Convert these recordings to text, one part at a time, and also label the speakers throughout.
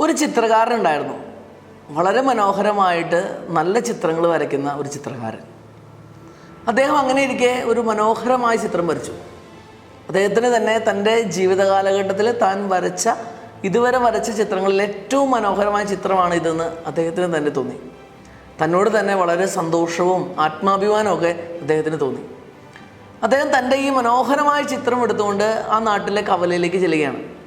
Speaker 1: ഒരു ചിത്രകാരൻ ഉണ്ടായിരുന്നു വളരെ മനോഹരമായിട്ട് നല്ല ചിത്രങ്ങൾ വരയ്ക്കുന്ന ഒരു ചിത്രകാരൻ. അദ്ദേഹം അങ്ങനെ ഇരിക്കെ ഒരു മനോഹരമായ ചിത്രം വരച്ചു. അദ്ദേഹത്തിന് തന്നെ തന്റെ ജീവിതകാലഘട്ടത്തിൽ താൻ വരച്ച ഇതുവരെ വരച്ച ചിത്രങ്ങളിൽ ഏറ്റവും മനോഹരമായ ചിത്രമാണ് ഇതെന്ന് അദ്ദേഹത്തിന് തന്നെ തോന്നി. തന്നോട് തന്നെ വളരെ സന്തോഷവും ആത്മാഭിമാനവും ഒക്കെ അദ്ദേഹത്തിന് തോന്നി. അദ്ദേഹം തന്റെ ഈ മനോഹരമായ ചിത്രം എടുത്തുകൊണ്ട് ആ നാട്ടിലെ കവലയിലേക്ക് ചെല്ലുകയാണ്.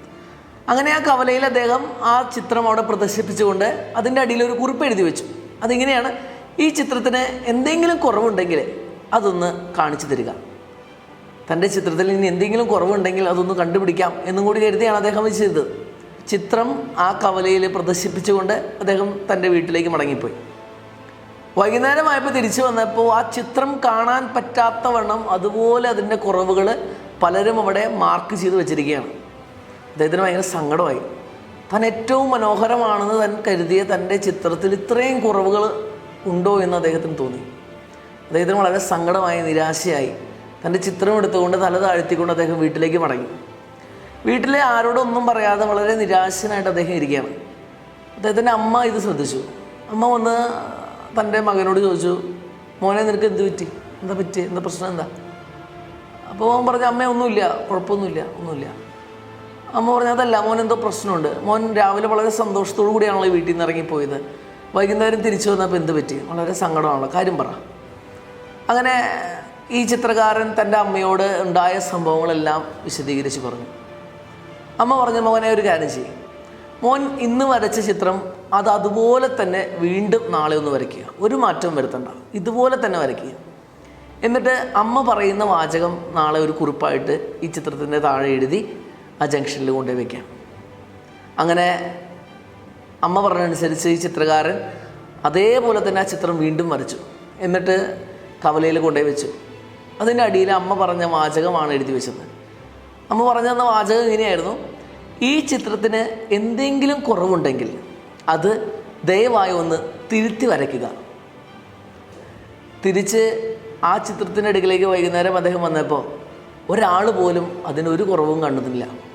Speaker 1: അങ്ങനെ ആ കവലയിൽ അദ്ദേഹം ആ ചിത്രം അവിടെ പ്രദർശിപ്പിച്ചുകൊണ്ട് അതിന്റെ അടിയിൽ ഒരു കുറിപ്പ് എഴുതി വെച്ചു. അതിങ്ങനെയാണ് ഈ ചിത്രത്തിന് എന്തെങ്കിലും കുറവുണ്ടെങ്കിൽ അതൊന്ന് കാണിച്ചു തരിക. തന്റെ ചിത്രത്തിൽ ഇനി എന്തെങ്കിലും കുറവുണ്ടെങ്കിൽ അതൊന്ന് കണ്ടുപിടിക്കാം എന്നും കൂടി കരുതിയാണ് അദ്ദേഹം ചെയ്തത്. ചിത്രം ആ കവലയിൽ പ്രദർശിപ്പിച്ചുകൊണ്ട് അദ്ദേഹം തന്റെ വീട്ടിലേക്ക് മടങ്ങിപ്പോയി. വൈകുന്നേരമായപ്പോൾ തിരിച്ചു വന്നപ്പോൾ ആ ചിത്രം കാണാൻ പറ്റാത്തവണ്ണം അതുപോലെ അതിന്റെ കുറവുകൾ പലരും അവിടെ മാർക്ക് ചെയ്ത് വെച്ചിരിക്കുകയാണ്. അദ്ദേഹത്തിന് ഭയങ്കര സങ്കടമായി. താൻ ഏറ്റവും മനോഹരമാണെന്ന് താൻ കരുതിയ തന്റെ ചിത്രത്തിൽ ഇത്രയും കുറവുകൾ ഉണ്ടോ എന്ന് അദ്ദേഹത്തിന് തോന്നി. അദ്ദേഹത്തിന് വളരെ സങ്കടമായി നിരാശയായി. തന്റെ ചിത്രം എടുത്തുകൊണ്ട് തല താഴ്ത്തിക്കൊണ്ട് അദ്ദേഹം വീട്ടിലേക്ക് മടങ്ങി. വീട്ടിലെ ആരോടൊന്നും പറയാതെ വളരെ നിരാശനായിട്ട് അദ്ദേഹം ഇരിക്കുകയാണ്. അദ്ദേഹത്തിന്റെ അമ്മ ഇത് ശ്രദ്ധിച്ചു. അമ്മ വന്ന് തന്റെ മകനോട് ചോദിച്ചു മോനെ നിനക്ക് എന്ത് പറ്റി? എന്താ പറ്റി എന്താ പ്രശ്നം? എന്താ? അപ്പോൾ അവൻ പറഞ്ഞു അമ്മ ഒന്നുമില്ല. കുഴപ്പമൊന്നുമില്ല. ഒന്നുമില്ല. അമ്മ പറഞ്ഞു അതല്ല മോൻ എന്തോ പ്രശ്നമുണ്ട്. മോൻ രാവിലെ വളരെ സന്തോഷത്തോടു കൂടിയാണല്ലോ വീട്ടിൽ നിന്ന് ഇറങ്ങിപ്പോയത്. വൈകുന്നേരം തിരിച്ചു വന്നപ്പോൾ എന്ത് പറ്റി? വളരെ സങ്കടമാണല്ലോ. കാര്യം പറ. അങ്ങനെ ഈ ചിത്രകാരൻ തന്റെ അമ്മയോട് ഉണ്ടായ സംഭവങ്ങളെല്ലാം വിശദീകരിച്ച് പറഞ്ഞു. അമ്മ പറഞ്ഞു മോനെ ഒരു കാര്യം ചെയ്യും. മോൻ ഇന്ന് വരച്ച ചിത്രം അത് അതുപോലെ തന്നെ വീണ്ടും നാളെ ഒന്ന് വരയ്ക്കുക. ഒരു മാറ്റവും വരുത്തണ്ട. ഇതുപോലെ തന്നെ വരയ്ക്കുക. എന്നിട്ട് അമ്മ പറയുന്ന വാചകം നാളെ ഒരു കുറിപ്പായിട്ട് ഈ ചിത്രത്തിന്റെ താഴെ എഴുതി ആ ജംഗ്ഷനിൽ കൊണ്ടുപോയി വയ്ക്കാം അങ്ങനെ അമ്മ പറഞ്ഞതനുസരിച്ച് ഈ ചിത്രകാരൻ അതേപോലെ തന്നെ ആ ചിത്രം വീണ്ടും വരച്ചു. എന്നിട്ട് കവലയിൽ കൊണ്ടുപോയി വെച്ചു. അതിന്റെ അടിയിൽ അമ്മ പറഞ്ഞ വാചകമാണ് എഴുതി വെച്ചത്. അമ്മ പറഞ്ഞു തന്ന വാചകം ഇങ്ങനെയായിരുന്നു. ഈ ചിത്രത്തിന് എന്തെങ്കിലും കുറവുണ്ടെങ്കിൽ അത് ദയവായി ഒന്ന് തിരുത്തി വരയ്ക്കുക. തിരിച്ച് ആ ചിത്രത്തിന്റെ അടുക്കിലേക്ക് വൈകുന്നേരം അദ്ദേഹം വന്നപ്പോൾ ഒരാൾ പോലും അതിനൊരു കുറവും കണ്ടതില്ല.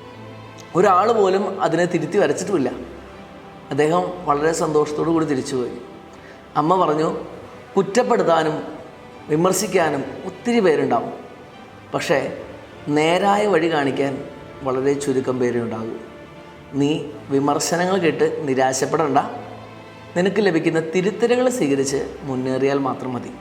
Speaker 1: ഒരാൾ പോലും അതിനെ തിരുത്തി വരച്ചിട്ടുമില്ല. അദ്ദേഹം വളരെ സന്തോഷത്തോടു കൂടി തിരിച്ചുപോയി. അമ്മ പറഞ്ഞു കുറ്റപ്പെടുത്താനും വിമർശിക്കാനും ഒത്തിരി പേരുണ്ടാവും. പക്ഷേ നേരായ വഴി കാണിക്കാൻ വളരെ ചുരുക്കം പേരേ ഉണ്ടാകും. നീ വിമർശനങ്ങൾ കേട്ട് നിരാശപ്പെടണ്ട. നിനക്ക് ലഭിക്കുന്ന തിരുത്തലുകൾ സ്വീകരിച്ച് മുന്നേറിയാൽ മാത്രം മതി.